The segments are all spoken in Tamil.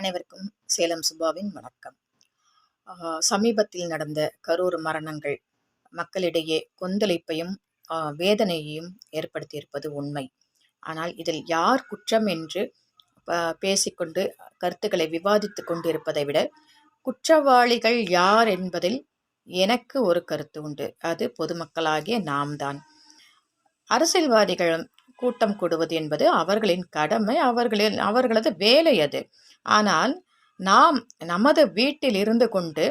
அனைவருக்கும் சேலம் சுபாவின் வணக்கம். சமீபத்தில் நடந்த கரூர் மரணங்கள் மக்களிடையே கொந்தளிப்பையும் வேதனையையும் ஏற்படுத்தியிருப்பது உண்மை. ஆனால் இதில் யார் குற்றம் என்று பேசிக்கொண்டு கருத்துக்களை விவாதித்து கொண்டிருப்பதை விட குற்றவாளிகள் யார் என்பதில் எனக்கு ஒரு கருத்து உண்டு. அது பொதுமக்களாகிய நாம் தான் கூட்டம் கூடுவது என்பது அவர்களின் கடமை அவர்களின் அவர்களது வேலை அது. ஆனால் நாம் நமது வீட்டில் இருந்து கொண்டு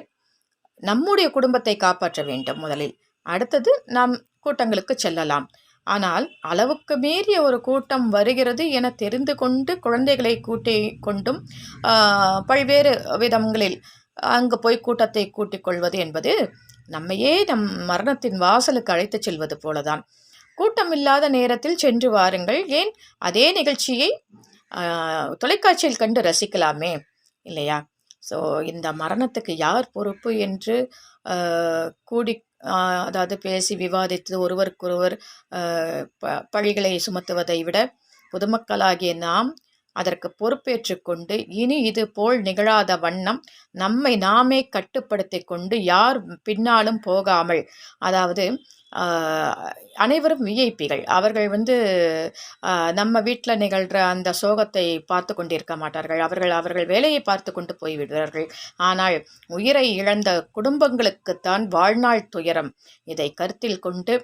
நம்முடைய குடும்பத்தை காப்பாற்ற வேண்டும் முதலில். அடுத்தது நாம் கூட்டங்களுக்கு செல்லலாம். ஆனால் அளவுக்கு மீறிய ஒரு கூட்டம் வருகிறது என தெரிந்து கொண்டு குழந்தைகளை கூட்டி கொண்டும் பல்வேறு விதங்களில் அங்கு போய் கூட்டத்தை கூட்டிக் கொள்வது என்பது நம்மையே நம் மரணத்தின் வாசலுக்கு அழைத்துச் செல்வது போலதான். கூட்டமில்லாத நேரத்தில் சென்று வாருங்கள். ஏன்? அதே நிகழ்ச்சியை தொலைக்காட்சியில் கண்டு ரசிக்கலாமே இல்லையா? ஸோ இந்த மரணத்துக்கு யார் பொறுப்பு என்று கூடி அதாவது பேசி விவாதித்து ஒருவருக்கொருவர் ப பழிகளை சுமத்துவதை விட பொதுமக்களாகிய நாம் அதற்கு பொறுப்பேற்றுக்கொண்டு இனி இது போல் நிகழாத வண்ணம் நம்மை நாமே கட்டுப்படுத்தி கொண்டு யார் பின்னாலும் போகாமல் அதாவது அனைவரும் விஐபிகள். அவர்கள் வந்து நம்ம வீட்டில் நிகழ்கிற அந்த சோகத்தை பார்த்து கொண்டிருக்க மாட்டார்கள். அவர்கள் அவர்கள் வேலையை பார்த்து கொண்டு போய்விடுவார்கள். ஆனால் உயிரை இழந்த குடும்பங்களுக்குத்தான் வாழ்நாள் துயரம். இதை கருத்தில் கொண்டு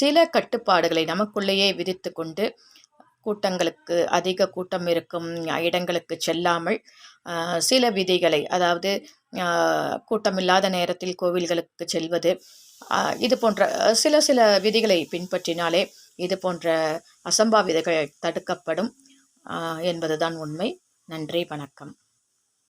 சில கட்டுப்பாடுகளை நமக்குள்ளேயே விதித்து கொண்டு கூட்டங்களுக்கு அதிக கூட்டம் இருக்கும் இடங்களுக்கு செல்லாமல் சில விதிகளை அதாவது கூட்டமில்லாத நேரத்தில் கோவில்களுக்கு செல்வது இது போன்ற சில சில விதிகளை பின்பற்றினாலே இது போன்ற அசம்பாவிதங்கள் தடுக்கப்படும் என்பதுதான் உண்மை. நன்றி வணக்கம்.